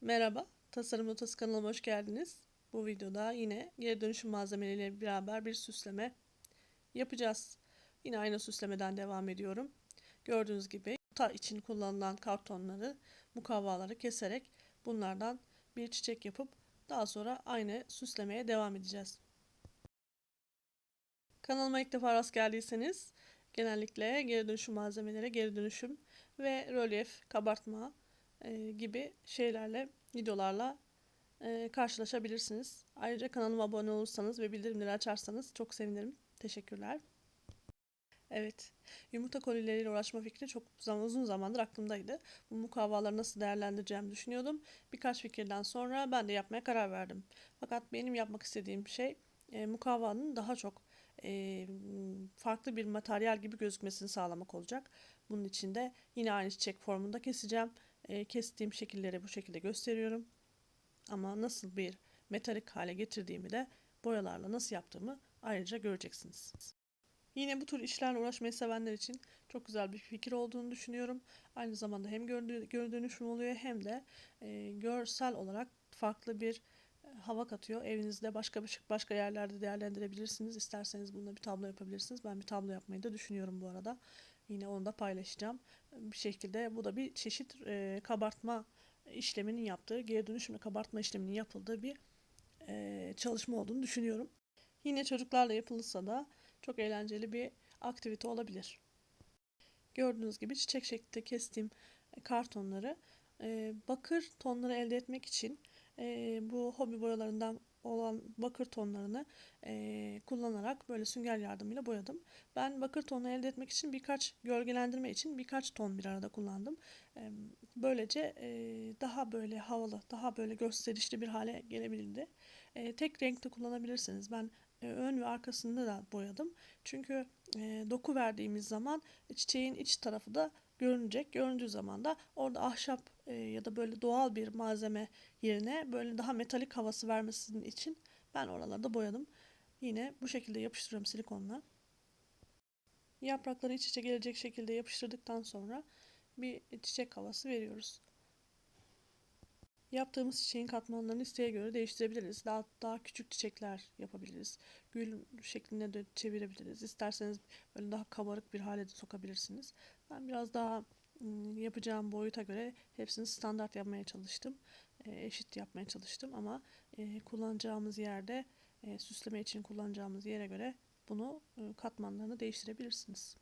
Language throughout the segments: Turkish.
Merhaba, Tasarım Notası kanalıma hoş geldiniz. Bu videoda yine geri dönüşüm malzemeleriyle beraber bir süsleme yapacağız. Yine aynı süslemeden devam ediyorum. Gördüğünüz gibi ta için kullanılan kartonları, mukavvaları keserek bunlardan bir çiçek yapıp daha sonra aynı süslemeye devam edeceğiz. Kanalıma ilk defa rast geldiyseniz genellikle geri dönüşüm malzemeleri, geri dönüşüm ve rölyef, kabartma, e, gibi şeylerle, videolarla e, karşılaşabilirsiniz. Ayrıca kanalıma abone olursanız ve bildirimleri açarsanız çok sevinirim. Teşekkürler. Evet, yumurta kolileriyle uğraşma fikri çok zaman, uzun zamandır aklımdaydı. Bu mukavvaları nasıl değerlendireceğimi düşünüyordum. Birkaç fikirden sonra ben de yapmaya karar verdim. Fakat benim yapmak istediğim şey e, mukavvanın daha çok e, farklı bir materyal gibi gözükmesini sağlamak olacak. Bunun için de yine aynı çiçek formunda keseceğim e, kestiğim şekilleri bu şekilde gösteriyorum. Ama nasıl bir metalik hale getirdiğimi de boyalarla nasıl yaptığımı ayrıca göreceksiniz. Yine bu tür işlerle uğraşmayı sevenler için çok güzel bir fikir olduğunu düşünüyorum. Aynı zamanda hem geri dönüşüm oluyor hem de e, görsel olarak farklı bir e, hava katıyor. Evinizde başka başka yerlerde değerlendirebilirsiniz. İsterseniz bununla bir tablo yapabilirsiniz. Ben bir tablo yapmayı da düşünüyorum bu arada. Yine onu da paylaşacağım. Bir şekilde bu da bir çeşit e, kabartma işleminin yaptığı, geri dönüşümle kabartma işleminin yapıldığı bir e, çalışma olduğunu düşünüyorum. Yine çocuklarla yapılırsa da çok eğlenceli bir aktivite olabilir. Gördüğünüz gibi çiçek şeklinde kestiğim kartonları e, bakır tonları elde etmek için e, bu hobi boyalarından olan bakır tonlarını e, kullanarak böyle sünger yardımıyla boyadım. Ben bakır tonu elde etmek için birkaç gölgelendirme için birkaç ton bir arada kullandım. E, böylece e, daha böyle havalı, daha böyle gösterişli bir hale gelebildi. E, tek renkte kullanabilirsiniz. Ben e, ön ve arkasında da boyadım. Çünkü e, doku verdiğimiz zaman çiçeğin iç tarafı da görünecek. Göründüğü zaman da orada ahşap e, ya da böyle doğal bir malzeme yerine böyle daha metalik havası vermesinin için ben oralarda boyadım. Yine bu şekilde yapıştırıyorum silikonla. Yaprakları iç içe gelecek şekilde yapıştırdıktan sonra bir çiçek havası veriyoruz. Yaptığımız çiçeğin katmanlarını isteğe göre değiştirebiliriz. Daha, daha küçük çiçekler yapabiliriz. Gül şeklinde de çevirebiliriz. İsterseniz böyle daha kabarık bir hale de sokabilirsiniz. Ben biraz daha yapacağım boyuta göre hepsini standart yapmaya çalıştım. Eşit yapmaya çalıştım ama kullanacağımız yerde süsleme için kullanacağımız yere göre bunu katmanlarını değiştirebilirsiniz.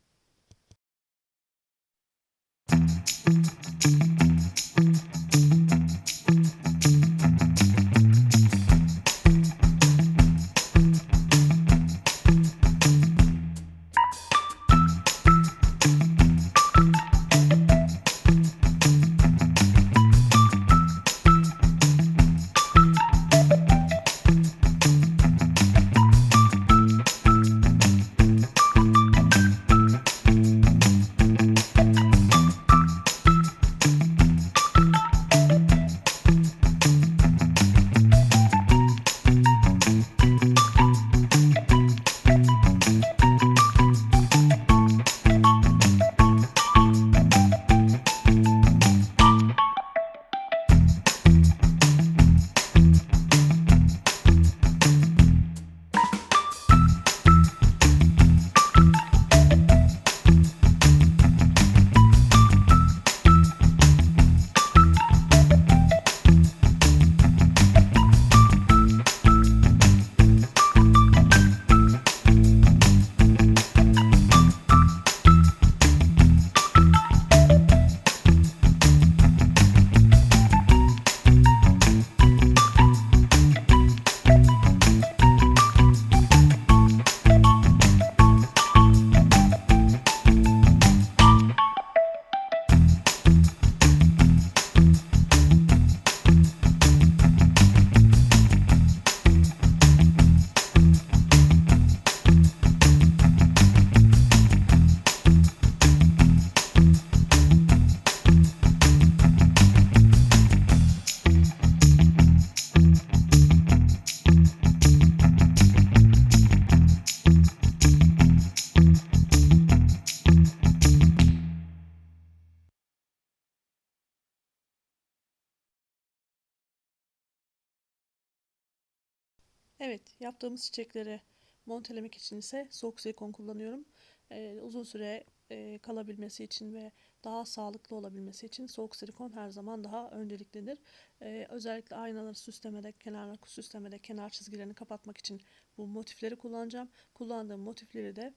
Evet, yaptığımız çiçekleri montelemek için ise soğuk silikon kullanıyorum. Ee, uzun süre e, kalabilmesi için ve daha sağlıklı olabilmesi için soğuk silikon her zaman daha önceliklidir. Ee, özellikle aynaları süslemede, kenarları süslemede, kenar çizgilerini kapatmak için bu motifleri kullanacağım. Kullandığım motifleri de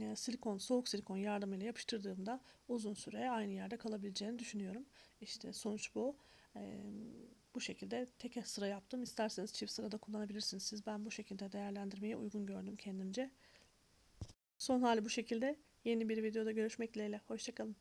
e, silikon, soğuk silikon yardımıyla yapıştırdığımda uzun süre aynı yerde kalabileceğini düşünüyorum. İşte sonuç bu. Ee, bu şekilde tek sıra yaptım. İsterseniz çift sırada kullanabilirsiniz. Siz ben bu şekilde değerlendirmeyi uygun gördüm kendimce. Son hali bu şekilde. Yeni bir videoda görüşmek dileğiyle. Hoşçakalın.